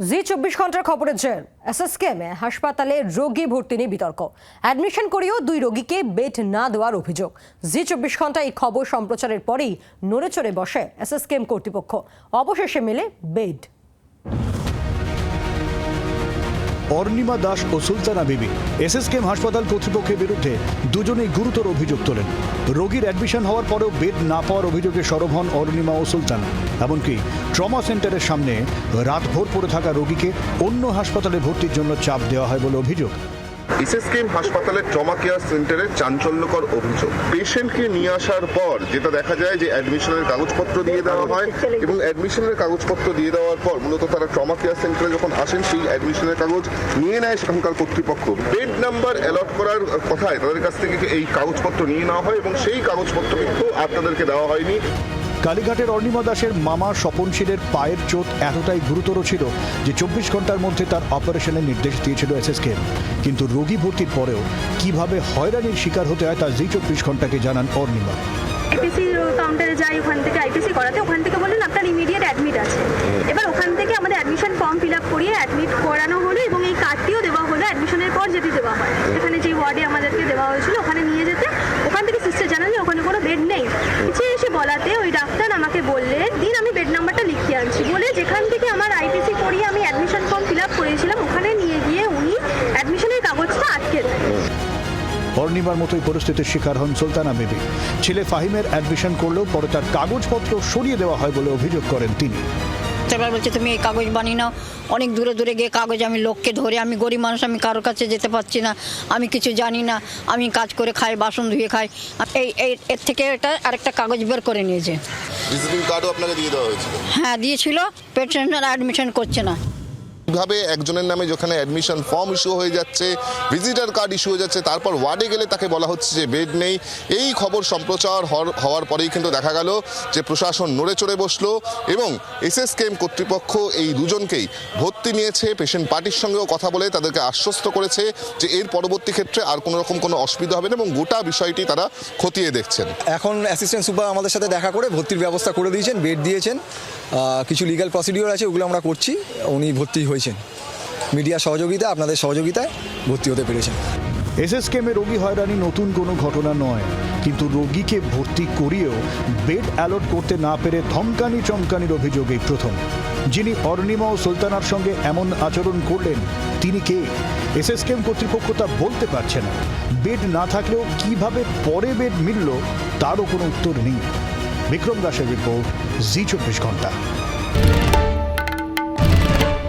জি, চব্বিশ ঘণ্টার খবরের জের। এসএসকেমে হাসপাতালে রোগী ভর্তি নিয়ে বিতর্ক। অ্যাডমিশন করেও দুই রোগীকে বেড না দেওয়ার অভিযোগ। জি, চব্বিশ ঘণ্টা এই খবর সম্প্রচারের পরেই নড়ে চড়ে বসে এসএসকেম কর্তৃপক্ষ। অবশেষে মেলে বেড। অর্ণিমা দাস ও সুলতানা বিবি। এসএসকেএম হাসপাতাল কর্তৃপক্ষের বিরুদ্ধে দুজনেই গুরুতর অভিযোগ তোলেন। রোগীর অ্যাডমিশন হওয়ার পরেও বেড না পাওয়ার অভিযোগে সরব হন অর্ণিমা ও সুলতানা। এমনকি ট্রমা সেন্টারের সামনে রাতভর পড়ে থাকা রোগীকে অন্য হাসপাতালে ভর্তির জন্য চাপ দেওয়া হয় বলে অভিযোগ। এসএসকেএম হাসপাতালের ট্রমা কেয়ার সেন্টারে চাঞ্চল্যকর অভিযোগ? পেশেন্টকে নিয়ে আসার পর যেটা দেখা যায় যে অ্যাডমিশনের কাগজপত্র দিয়ে দেওয়া হয় এবং অ্যাডমিশনের কাগজপত্র দিয়ে দেওয়ার পর মূলত তারা ট্রমা কেয়ার সেন্টারে যখন আসেন, সেই অ্যাডমিশনের কাগজ নিয়ে নেয় সেখানকার কর্তৃপক্ষ। বেড নাম্বার অ্যালট করার কথায় তাদের কাছ থেকে এই কাগজপত্র নিয়ে নেওয়া হয় এবং সেই কাগজপত্র কিন্তু আর তাদেরকে দেওয়া হয়নি। কালীঘাটের অর্ণিমা দাসের মামা স্বপনশীলের পায়ের চোট এতটাই গুরুতর ছিল যে চব্বিশ ঘণ্টার মধ্যে তার অপারেশনের নির্দেশ দিয়েছিল এসএসকেএম কিন্তু রোগী ভর্তির পরেও কীভাবে হয়রানির শিকার হতে হয় তা জি চব্বিশ ঘন্টাকে জানান অর্ণিমা। আইপিসি কাউন্টারে যাই, ওখান থেকে আইপিসি করাতে, ওখান থেকে বললেন, আপনার ইমিডিয়েট অ্যাডমিট আছে। এবার ওখান থেকে আমাদের অ্যাডমিশন ফর্ম ফিল আপ করিয়ে অ্যাডমিট করানো হলো এবং এই কার্ডটিও দেওয়া হলো। অ্যাডমিশনের পর যেটি দেওয়া হয় এখানে যে ওয়ার্ডে আমাদেরকে দেওয়া হয়েছিল অর্ণিমার মতোই পরিস্থিতির শিকার হন সুলতানা বিবি ছেলে ফাহিমের অ্যাডমিশন করলেও পরে তার কাগজপত্র সরিয়ে দেওয়া হয় বলে অভিযোগ করেন তিনি। এবার বলছে তুমি এই কাগজ বানিয়ে নাও। অনেক দূরে দূরে গিয়ে কাগজ আমি লোককে ধরে আমি গরিব মানুষ আমি কারোর কাছে যেতে পারছি না। আমি কিছু জানি না। আমি কাজ করে খাই বাসন ধুয়ে খাই। এই এই এর থেকে এটা আরেকটা কাগজ বের করে নিয়েছে। ভিজিটিং কার্ডও আপনাকে দিয়ে হ্যাঁ দিয়েছিল। পেশেন্ট অ্যাডমিশন করছে না। কীভাবে একজনের নামে যেখানে অ্যাডমিশন ফর্ম ইস্যু হয়ে যাচ্ছে ভিজিটার কার্ড ইস্যু হয়ে যাচ্ছে, তারপর ওয়ার্ডে গেলে তাকে বলা হচ্ছে যে বেড নেই। এই খবর সম্প্রচার হওয়ার- পরেই কিন্তু দেখা গেল যে প্রশাসন নড়ে চড়ে বসল এবং এসএসকেএম কর্তৃপক্ষ এই দুজনকেই ভর্তি নিয়েছে। পেশেন্ট পার্টির সঙ্গেও কথা বলে তাদেরকে আশ্বস্ত করেছে যে এর পরবর্তী ক্ষেত্রে আর কোনো রকম কোনো অসুবিধা হবে না এবং গোটা বিষয়টি তারা খতিয়ে দেখছেন। এখন অ্যাসিস্ট্যান্ট সুপার আমাদের সাথে দেখা করে ভর্তির ব্যবস্থা করে দিয়েছেন বেড দিয়েছেন। কিছু লিগ্যাল প্রসিডিওর আছে, ওগুলো আমরা করছি। উনি ভর্তি হয়েছেন মিডিয়ার সহযোগিতা আপনাদের সহযোগিতায় ভর্তি হতে পেরেছেন এসএসকেএমে রোগী হয়রানি নতুন কোনো ঘটনা নয়। কিন্তু রোগীকে ভর্তি করিয়েও বেড অ্যালট করতে না পেরে ধমকানি চমকানির অভিযোগ এই প্রথম। যিনি অর্ণিমা ও সুলতানার সঙ্গে এমন আচরণ করলেন, তিনি কে? এসএসকেএম কর্তৃপক্ষ তা বলতে পারছে না। বেড না থাকলেও কীভাবে পরে বেড মিলল, তারও কোনো উত্তর নেই। বিক্রম দাসের রিপোর্ট, জি চব্বিশ ঘণ্টা।